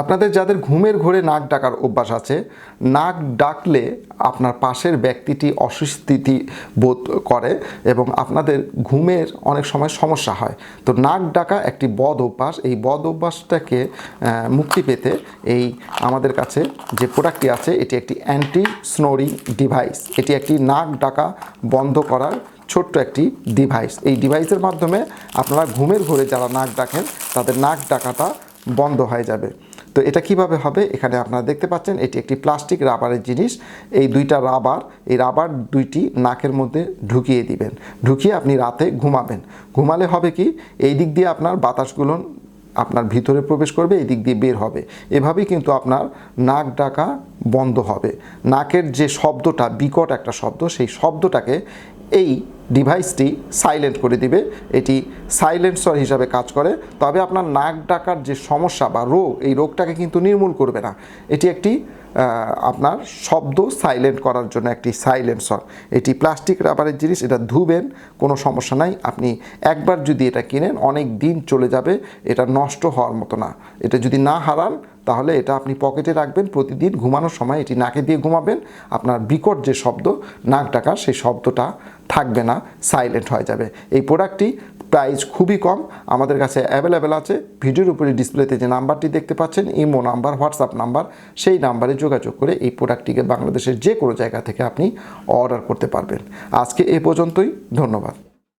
আপনাদের যাদের ঘুমের ঘোরে নাক ডাকার অভ্যাস আছে, নাক ডাকলে আপনার পাশের ব্যক্তিটি অস্বস্তি বোধ করে এবং আপনাদের ঘুমের অনেক সময় সমস্যা হয়। তো নাক ডাকা একটি বদ অভ্যাস। এই বদ অভ্যাসটাকে মুক্তি পেতে এই আমাদের কাছে যে প্রোডাক্টটি আছে, এটি একটি অ্যান্টি স্নোরিং ডিভাইস এটি একটি নাক ডাকা বন্ধ করার ছোট্ট একটি ডিভাইস এই ডিভাইসের মাধ্যমে আপনারা ঘুমের ঘোরে যারা নাক ডাকেন, তাদের নাক ডাকাটা বন্ধ হয়ে যাবে। তো এটা কীভাবে হবে? এখানে আপনারা দেখতে পাচ্ছেন, এটি একটি প্লাস্টিক রাবারের জিনিস। এই দুইটা রাবার, এই রাবার দুইটি নাকের মধ্যে ঢুকিয়ে দিবেন। ঢুকিয়ে আপনি রাতে ঘুমাবেন। ঘুমালে হবে কি? এই দিক দিয়ে আপনার বাতাসগুলো আপনার ভিতরে প্রবেশ করবে, এই দিক দিয়ে বের হবে। এভাবেই কিন্তু আপনার নাক ডাকা বন্ধ হবে। নাকের যে শব্দটা, বিকট একটা শব্দ, সেই শব্দটাকে এই ডিভাইসটি সাইলেন্ট করে দিবে। এটি সাইলেন্সর হিসাবে কাজ করে। তবে আপনার নাক ডাকার যে সমস্যা বা রোগ, এই রোগটাকে কিন্তু নির্মূল করবে না। এটি একটি আপনার শব্দ সাইলেন্ট করার জন্য একটি সাইলেন্সর। এটি প্লাস্টিক, রাবারের জিনিস, এটা ধুবেন, কোনো সমস্যা নাই। আপনি একবার যদি এটা কিনেন, অনেক দিন চলে যাবে, এটা নষ্ট হওয়ার মতো না। এটা যদি না হারান, তাহলে এটা আপনি পকেটে রাখবেন, প্রতিদিন ঘুমানোর সময় এটি নাকে দিয়ে ঘুমাবেন। আপনার বিকট যে শব্দ, নাক ডাকার সেই শব্দটা থাকবে না সাইলেন্ট হয়ে যাবে। এই প্রোডাক্টটি প্রাইস খুবই কম, আমাদের কাছে অ্যাভেলেবেল আছে। ভিডিওর উপরে ডিসপ্লেতে যে নাম্বারটি দেখতে পাচ্ছেন, ইমো নাম্বার হোয়াটসঅ্যাপ নাম্বার সেই নাম্বারে যোগাযোগ করে এই প্রোডাক্টটিকে বাংলাদেশের যে কোনো জায়গা থেকে আপনি অর্ডার করতে পারবেন। আজকে এ পর্যন্তই, ধন্যবাদ।